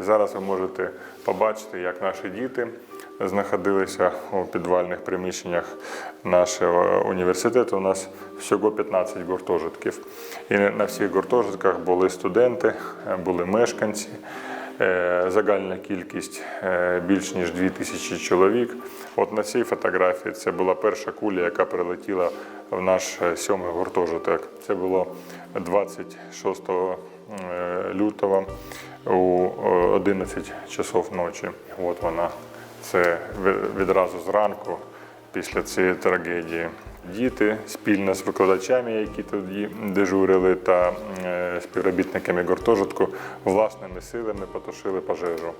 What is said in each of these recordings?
Зараз ви можете побачити, як наші діти знаходилися у підвальних приміщеннях нашого університету. У нас всього 15 гуртожитків. І на всіх гуртожитках були студенти, були мешканці. Е, Загальна кількість е, більш ніж 2000 чоловік. От на цій фотографії це була перша куля, яка прилетіла в наш е, сьомий гуртожиток. Це було 26 е, лютого у е, 11 часов ночі. От вона. Це відразу зранку після цієї трагедії. Діти спільно з викладачами, які тоді дежурили, та е, співробітниками гуртожитку власними силами потушили пожежу,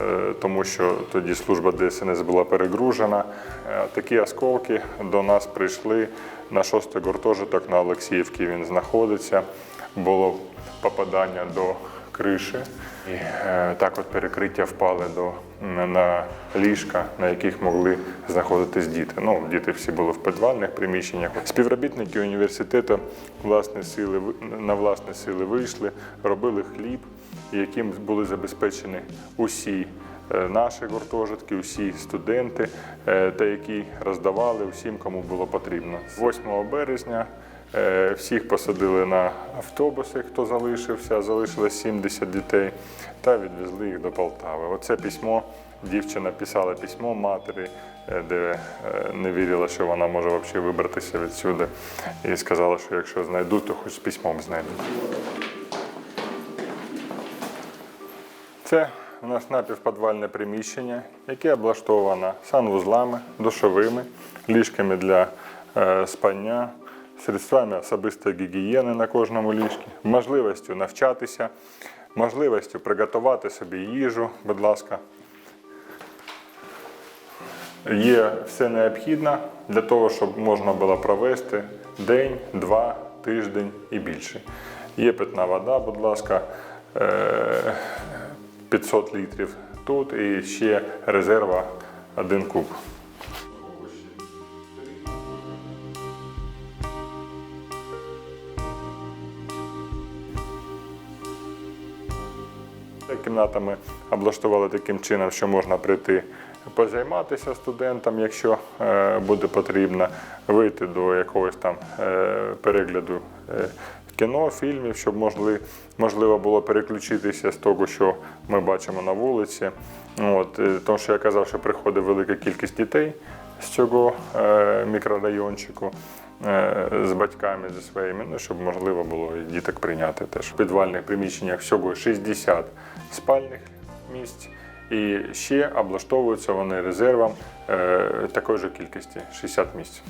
Е, тому що тоді служба ДСНС була перегружена. Е, Такі осколки до нас прийшли на шостий гуртожиток на Олексіївці. Він знаходиться. Було попадання до криші. І е, так от перекриття впали до, на ліжка, на яких могли знаходитись діти. Ну, діти всі були в підвальних приміщеннях. Співробітники університету власні сили, на власні сили вийшли, робили хліб, яким були забезпечені усі е, наші гуртожитки, усі студенти, е, та які роздавали усім, кому було потрібно. З 8 березня Всіх посадили на автобуси, хто залишився, залишилось 70 дітей, та відвезли їх до Полтави. Оце письмо, дівчина писала письмо матері, е, де е, не вірила, що вона може взагалі вибратися відсюди. І сказала, що якщо знайдуть, то хоч з письмом знайдуть. Це у нас напівподвальне приміщення, яке облаштовано санвузлами, душовими, ліжками для е, спання, средствами особистої гігієни на кожному ліжку, можливістю навчатися, можливістю приготувати собі їжу, будь ласка. Є все необхідне для того, щоб можна було провести день, два, тиждень і більше. Є питна вода, будь ласка, е, 500 літрів тут і ще резерва один куб. Кімната ми облаштували таким чином, що можна прийти позайматися студентам, якщо е, буде потрібно, вийти до якогось там е, перегляду е, кіно, фільмів, щоб можливо було переключитися з того, що ми бачимо на вулиці. От, тому що я казав, що приходить велика кількість дітей з цього мікрорайончику з батьками зі своїми, ну, щоб можливо було і діток прийняти теж. В підвальних приміщеннях всього 60 спальних місць. І ще облаштовуються вони резервом е, такої ж кількості 60 місць.